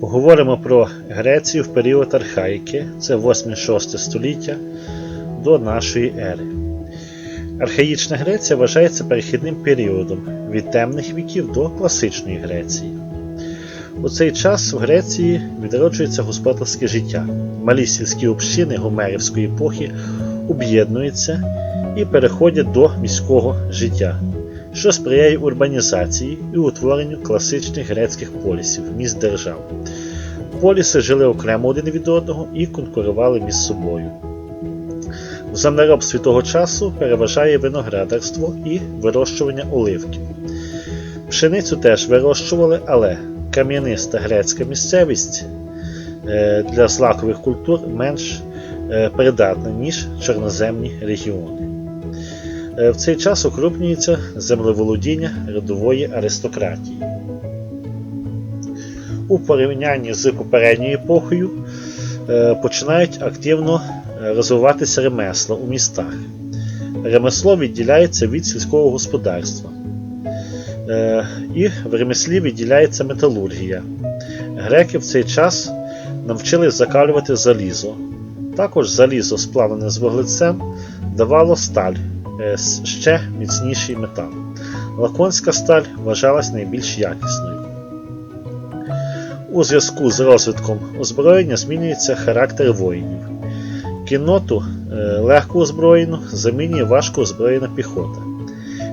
Поговоримо про Грецію в період архаїки, це 8-6 століття до нашої ери. Архаїчна Греція вважається перехідним періодом від темних віків до класичної Греції. У цей час в Греції відроджується господарське життя. Малі сільські общини гомерівської епохи об'єднуються і переходять до міського життя, що сприяє урбанізації і утворенню класичних грецьких полісів, міст держав. Поліси жили окремо один від одного і конкурували між собою. В землеробстві того часу переважає виноградарство і вирощування оливків. Пшеницю теж вирощували, але кам'яниста грецька місцевість е, для злакових культур менш е, придатна, ніж чорноземні регіони. Е, В цей час укрупнюється землеволодіння рядової аристократії. У порівнянні з попередньою епохою е, починають активно розвиватися ремесла у містах. Ремесло відділяється від сільського господарства. Е, І в ремеслі відділяється металургія. Греки в цей час навчились закалювати залізо. Також залізо, сплавлене з вуглецем, давало сталь, ще міцніший метал. Лаконська сталь вважалась найбільш якісною. У зв'язку з розвитком озброєння змінюється характер воїнів. Кінноту е, легко озброєну замінює важко озброєна піхота.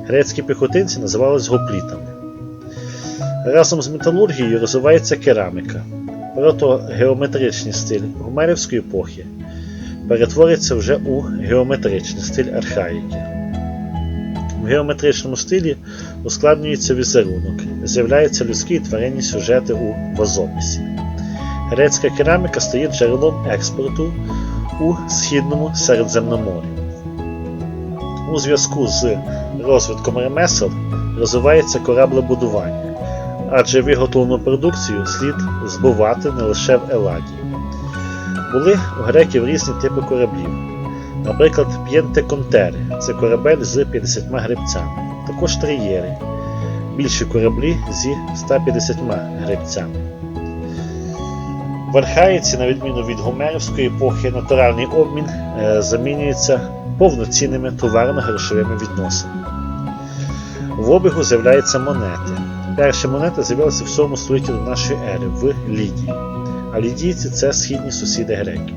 Грецькі піхотинці називались гоплітами. Разом з металургією розвивається кераміка. Протогеометричний стиль гомерівської епохи перетвориться вже у геометричний стиль архаїки. В геометричному стилі ускладнюється візерунок, з'являються людські і тваринні сюжети у вазописі. Грецька кераміка стає джерелом експорту у східному Середземномор'ї. У зв'язку з розвитком ремесел розвивається кораблебудування, адже виготовлену продукцію слід збувати не лише в Еладі. Були у греків різні типи кораблів. Наприклад, п'єнтеконтери це корабель з 50 гребцями, також триєри, більші кораблі зі 150 гребцями. В архаїці, на відміну від гомерівської епохи, натуральний обмін е, замінюється повноцінними товарно-грошовими відносинами. В обігу з'являються монети. Перші монети з'явилися в 7 столітті до нашої ери в Лідії. А лідійці це східні сусіди греків.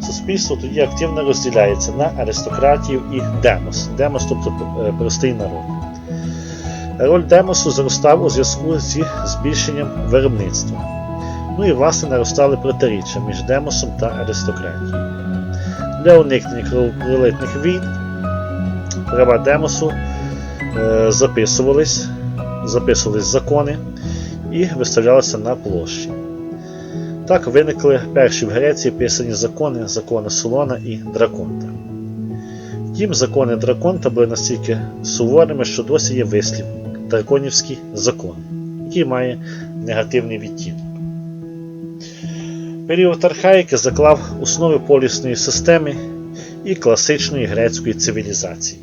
Суспільство тоді активно розділяється на аристократів і демос. Демос, тобто е, простий народ. Роль демосу зростав у зв'язку зі збільшенням виробництва. Ну і власне наростали протиріччя між демосом та аристократією. Для уникнення кровопролитних війн права демосу е, записувались, записувались закони і виставлялися на площі. Так виникли перші в Греції писані закони, закони Солона і Драконта. Втім, закони Драконта були настільки суворими, що досі є вислів драконівський закон, який має негативний відтінок. Період архаїки заклав основи полісної системи і класичної грецької цивілізації.